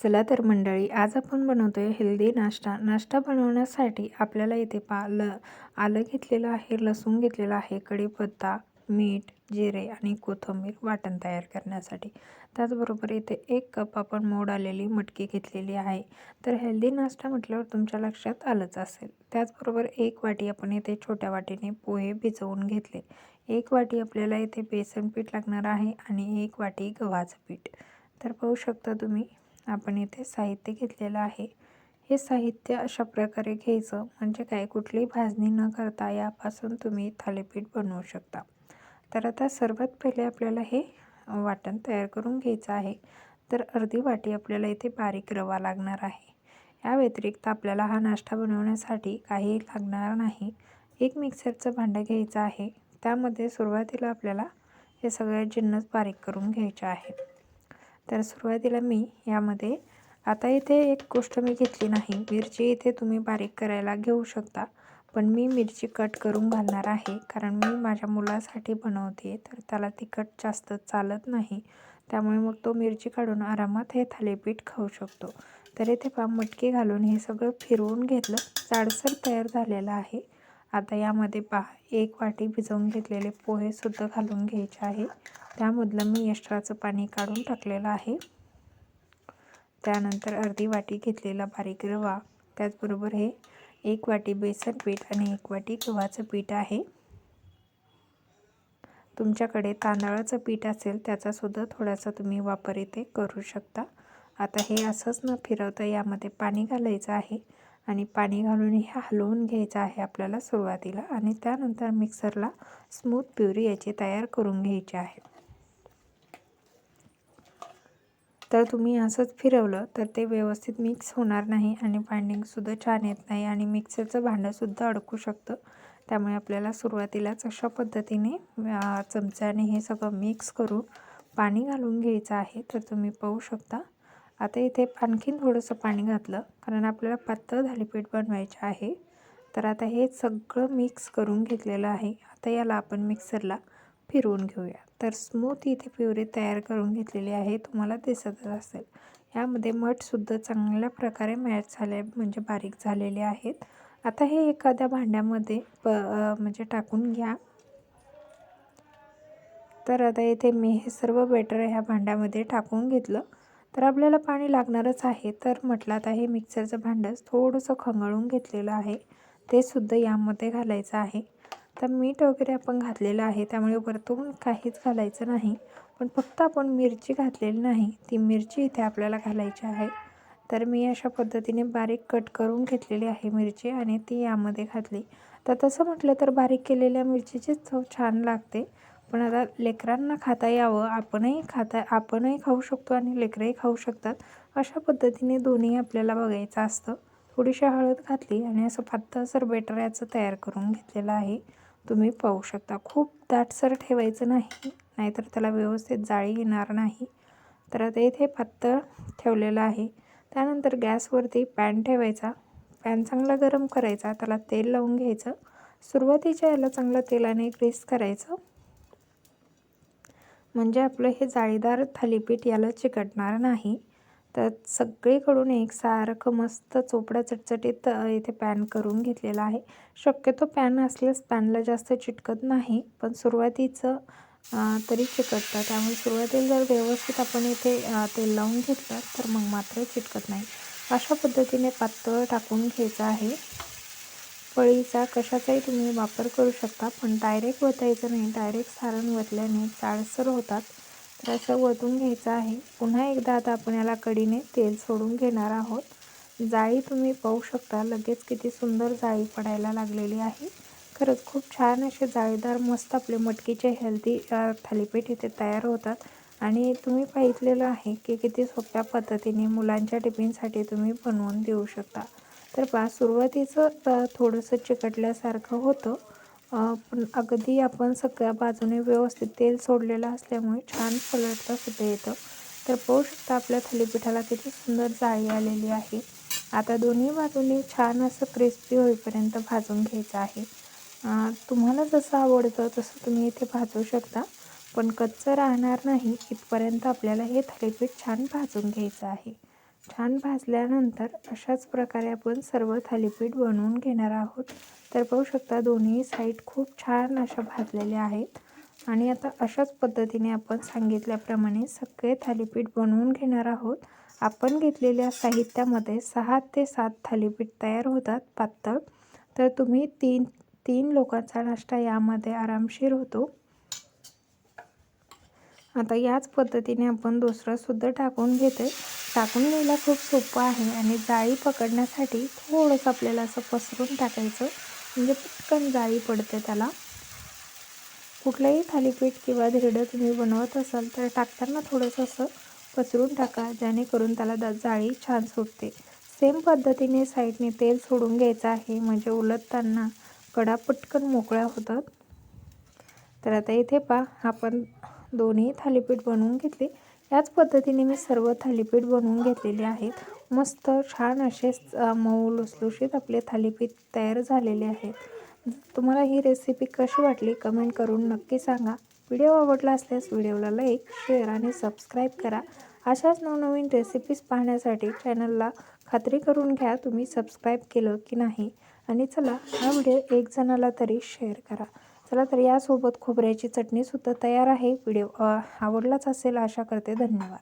चला तर मंडळी आज आपण बनवतोय हेल्दी नाश्ता. नाश्ता बनवण्यासाठी आपल्याला इथे पा ल आलं घेतलेलं आहे लसूण घेतलेलं आहे कढीपत्ता मीठ जिरे आणि कोथिंबीर वाटण तयार करण्यासाठी. त्याचबरोबर इथे एक कप आपण मोड आलेली मटकी घेतलेली आहे. तर हेल्दी नाश्ता म्हटल्यावर तुमच्या लक्षात आलंच असेल. त्याचबरोबर एक वाटी आपण इथे छोट्या वाटीने पोहे भिजवून घेतले. एक वाटी आपल्याला इथे बेसन पीठ लागणार आहे आणि एक वाटी गव्हाचं पीठ. तर पाहू शकता तुम्ही आपण इथे साहित्य घेतलेलं आहे. हे साहित्य अशा प्रकारे घ्यायचं म्हणजे काय? कुठलीही भाजणी न करता यापासून तुम्ही थालीपीठ बनवू शकता. तर आता सर्वात पहिले आपल्याला हे वाटण तयार करून घ्यायचं आहे. तर अर्धी वाटी आपल्याला इथे बारीक रवा लागणार आहे. या व्यतिरिक्त आपल्याला हा नाश्ता बनवण्यासाठी काही लागणार नाही. एक मिक्सरचं भांडं घ्यायचं आहे. त्यामध्ये सुरुवातीला आपल्याला हे सगळे जिन्नस बारीक करून घ्यायचे आहे. तर सुरुवातीला मी यामध्ये आता इथे एक गोष्ट मी घेतली नाही. मिरची इथे तुम्ही बारीक करायला घेऊ शकता पण मी मिरची कट करून घालणार आहे कारण मी माझ्या मुलासाठी बनवते तर त्याला तिखट जास्त चालत नाही. त्यामुळे मग तो मिरची काढून आरामात हे थालीपीठ खाऊ शकतो. तर इथे पा मटकी घालून हे सगळं फिरवून घेतलं. जाडसर तयार झालेलं आहे. आता यामध्ये पहा एक वाटी भिजवून घेतलेले पोहेसुद्धा घालून घ्यायचे आहे. त्यामधलं मी एक्स्ट्राचं पाणी काढून टाकलेलं आहे. त्यानंतर अर्धी वाटी घेतलेला बारीक रवा त्याचबरोबर हे एक वाटी बेसन पीठ आणि एक वाटी गव्हाचं पीठ आहे. तुमच्याकडे तांदळाचं पीठ असेल त्याचासुद्धा थोडासा तुम्ही वापर इथे करू शकता. आता हे असंच न फिरवता यामध्ये पाणी घालायचं आहे. आणि पाणी घालून हे हलवून घ्यायचं आहे आपल्याला सुरुवातीला आणि त्यानंतर मिक्सरला स्मूथ प्युरी याची तयार करून घ्यायची आहे. तर तुम्ही असंच फिरवलं तर ते व्यवस्थित मिक्स होणार नाही आणि बाइंडिंगसुद्धा छान येत नाही आणि मिक्सरचं भांडंसुद्धा अडकू शकतं. त्यामुळे आपल्याला सुरुवातीलाच अशा पद्धतीने चमच्याने हे सगळं मिक्स करून पाणी घालून घ्यायचं आहे. तर तुम्ही पाहू शकता आता इथे आणखीन थोडंसं पाणी घातलं कारण आपल्याला पातळ थालीपीठ बनवायचे आहे. तर आता हे सगळं मिक्स करून घेतलेलं आहे. आता याला आपण मिक्सरला फिरवून घेऊया. तर स्मूथ इथे प्युरी तयार करून घेतलेली आहे. तुम्हाला दिसतच असेल. यामध्ये मठसुद्धा चांगल्या प्रकारे मॅच झाले म्हणजे बारीक झालेले आहेत. आता हे एखाद्या भांड्यामध्ये प म्हणजे टाकून घ्या. तर आता इथे मी हे सर्व बेटर ह्या भांड्यामध्ये टाकून घेतलं. तर आपल्याला पाणी लागणारच आहे. तर म्हटलं आता हे मिक्सरचं भांडंच थोडंसं खंगळून घेतलेलं आहे. ते सुद्धा यामध्ये घालायचं आहे. तर मीठ वगैरे आपण घातलेलं आहे. त्यामुळे वरतून काहीच घालायचं नाही. पण फक्त आपण मिरची घातलेली नाही. ती मिरची इथे आपल्याला घालायची आहे. तर मी अशा पद्धतीने बारीक कट करून घेतलेली आहे मिरची आणि ती यामध्ये घातली. तर तसं म्हटलं तर बारीक केलेल्या मिरचीचीच चव छान लागते. पण आता लेकरांना खाता यावं आपणही खाता आपणही खाऊ शकतो आणि लेकरंही खाऊ शकतात. अशा पद्धतीने दोन्ही आपल्याला बघायचं असतं. थोडीशी हळद घातली आणि असं पातळसर बेटर याचं तयार करून घेतलेलं आहे. तुम्ही पाहू शकता खूप दाटसर ठेवायचं नाही नाहीतर त्याला व्यवस्थित जाळी येणार नाही. तर आता इथे पातळ ठेवलेलं आहे. त्यानंतर गॅसवरती पॅन ठेवायचा. पॅन चांगला गरम करायचा त्याला तेल लावून घ्यायचं. सुरुवातीच्या याला चांगलं तेलाने ग्रीस करायचं. म्हणजे आपलं हे जाळीदार थालीपीठ याला चिकटणार नाही. तर सगळीकडून एकसारखं मस्त चोपडा चटचटीत इथे पॅन करून घेतलेला आहे. शक्यतो पॅन असल्यास पॅनला जास्त चिटकत नाही पण सुरुवातीचं तरी चिकटतं. त्यामुळे सुरुवातीला जर व्यवस्थित आपण इथे तेल लावून घेतलं तर मग मात्र चिटकत नाही. अशा पद्धतीने पातळ टाकून घ्यायचं आहे. पळीचा कशाचाही तुम्ही वापर करू शकता पण डायरेक्ट वतायचं नाही. डायरेक्ट सारण वतल्याने जाडसर होतात. तर अशा वतून घ्यायचं आहे. पुन्हा एकदा आता आपण याला कडीने तेल सोडून घेणार आहोत. जाळी तुम्ही पाहू शकता. लगेच किती सुंदर जाळी पडायला लागलेली आहे. खरंच खूप छान असे जाळीदार मस्त आपले मटकीचे हेल्दी थालीपीठ इथे तयार होतात. आणि तुम्ही पाहितलेलं आहे की किती सोप्या पद्धतीने मुलांच्या टिफिनसाठी तुम्ही बनवून देऊ शकता. तर पहा सुरुवातीचं थोडंसं चिकटल्यासारखं होतं. पण अगदी आपण सगळ्या बाजूने व्यवस्थित तेल सोडलेलं असल्यामुळे छान पलटता सुद्धा येतं. तर पाहू शकता आपल्या थालीपीठाला किती सुंदर जाळी आलेली आहे. आता दोन्ही बाजूने छान असं क्रिस्पी होईपर्यंत भाजून घ्यायचं आहे. तुम्हाला जसं आवडतं तसं तुम्ही इथे भाजू शकता. पण कच्चं राहणार नाही इथपर्यंत आपल्याला हे थालीपीठ छान भाजून घ्यायचं आहे. छान भाजल्यानंतर अशाच प्रकारे आपण सर्व थालीपीठ बनवून घेणार आहोत. तर पाहू शकता दोन्ही साईड खूप छान अशा भाजलेल्या आहेत. आणि आता अशाच पद्धतीने आपण सांगितल्याप्रमाणे सगळे थालीपीठ बनवून घेणार आहोत. आपण घेतलेल्या साहित्यामध्ये सहा ते सात थालीपीठ तयार होतात पातळ. तर तुम्ही तीन तीन लोकांचा नाश्ता यामध्ये आरामशीर होतो. आता याच पद्धतीने आपण दुसरंसुद्धा टाकून घेते टाकून घ्यायला खूप सोपं आहे आणि जाळी पकडण्यासाठी थोडंसं आपल्याला असं पसरून टाकायचं. म्हणजे पटकन जाळी पडते त्याला. कुठलंही थालीपीठ किंवा धिरडं तुम्ही बनवत असाल तर टाकताना थोडंसं असं पसरून टाका जेणेकरून त्याला द जाळी छान सुटते. सेम पद्धतीने साईडने तेल सोडून घ्यायचं आहे. म्हणजे उलटताना कडा पटकन मोकळ्या होतात. तर आता इथे पा आपण दोन्ही थालीपीठ बनवून घेतले. याच पद्धतीने मी सर्व थालीपीठ बनवून घेतलेले आहेत. मस्त छान असे मऊ लुसलुशीत आपले थालीपीठ तयार झालेले आहेत. तुम्हाला ही रेसिपी कशी वाटली कमेंट करून नक्की सांगा. व्हिडिओ आवडला असल्यास व्हिडिओला लाईक शेअर आणि सबस्क्राईब करा. अशाच नवनवीन रेसिपीज पाहण्यासाठी चॅनलला खात्री करून घ्या तुम्ही सबस्क्राईब केलं की नाही. आणि चला हा व्हिडिओ एक जणाला तरी शेअर करा. चला तर यासोबत खोबऱ्याची चटणीसुद्धा तयार आहे. व्हिडिओ आवडलाच असेल आशा करते. धन्यवाद.